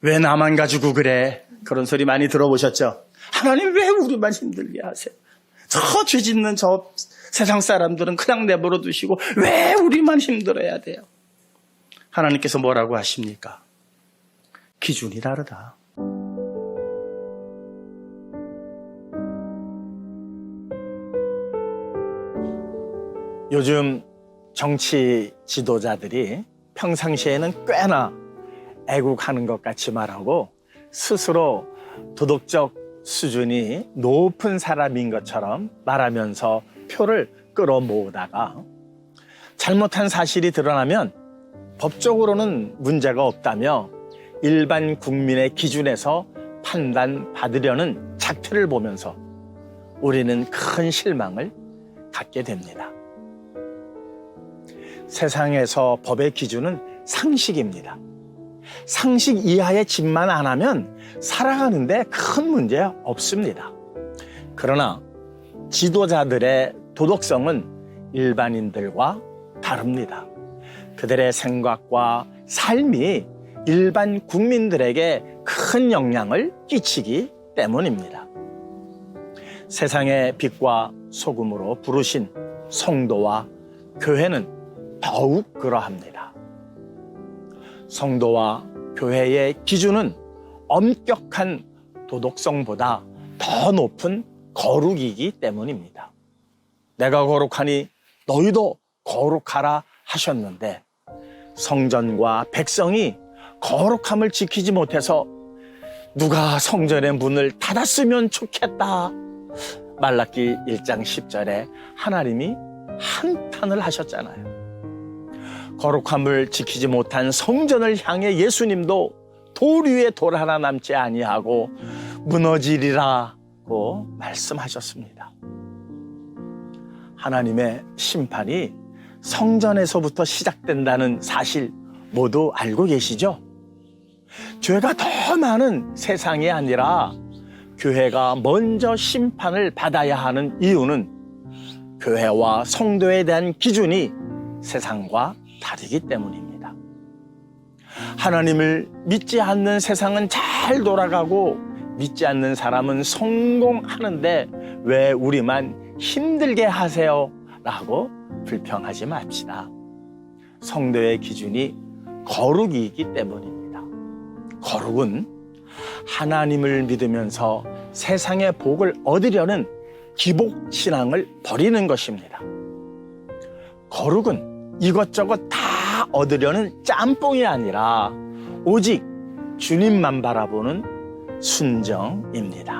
왜 나만 가지고 그래? 그런 소리 많이 들어보셨죠? 하나님 왜 우리만 힘들게 하세요? 저 죄 짓는 저 세상 사람들은 그냥 내버려 두시고 왜 우리만 힘들어야 돼요? 하나님께서 뭐라고 하십니까? 기준이 다르다. 요즘 정치 지도자들이 평상시에는 꽤나 애국하는 것 같이 말하고 스스로 도덕적 수준이 높은 사람인 것처럼 말하면서 표를 끌어모으다가 잘못한 사실이 드러나면 법적으로는 문제가 없다며 일반 국민의 기준에서 판단받으려는 작태를 보면서 우리는 큰 실망을 갖게 됩니다. 세상에서 법의 기준은 상식입니다. 상식 이하의 짓만 안 하면 살아가는데 큰 문제 없습니다. 그러나 지도자들의 도덕성은 일반인들과 다릅니다. 그들의 생각과 삶이 일반 국민들에게 큰 영향을 끼치기 때문입니다. 세상의 빛과 소금으로 부르신 성도와 교회는 더욱 그러합니다. 성도와 교회의 기준은 엄격한 도덕성보다 더 높은 거룩이기 때문입니다. 내가 거룩하니 너희도 거룩하라 하셨는데 성전과 백성이 거룩함을 지키지 못해서 누가 성전의 문을 닫았으면 좋겠다. 말라기 1장 10절에 하나님이 한탄을 하셨잖아요. 거룩함을 지키지 못한 성전을 향해 예수님도 돌 위에 돌 하나 남지 아니하고 무너지리라고 말씀하셨습니다. 하나님의 심판이 성전에서부터 시작된다는 사실 모두 알고 계시죠? 죄가 더 많은 세상이 아니라 교회가 먼저 심판을 받아야 하는 이유는 교회와 성도에 대한 기준이 세상과 다르기 때문입니다. 하나님을 믿지 않는 세상은 잘 돌아가고 믿지 않는 사람은 성공하는데 왜 우리만 힘들게 하세요? 라고 불평하지 맙시다. 성도의 기준이 거룩이기 때문입니다. 거룩은 하나님을 믿으면서 세상의 복을 얻으려는 기복 신앙을 버리는 것입니다. 거룩은 이것저것 다 얻으려는 짬뽕이 아니라 오직 주님만 바라보는 순정입니다.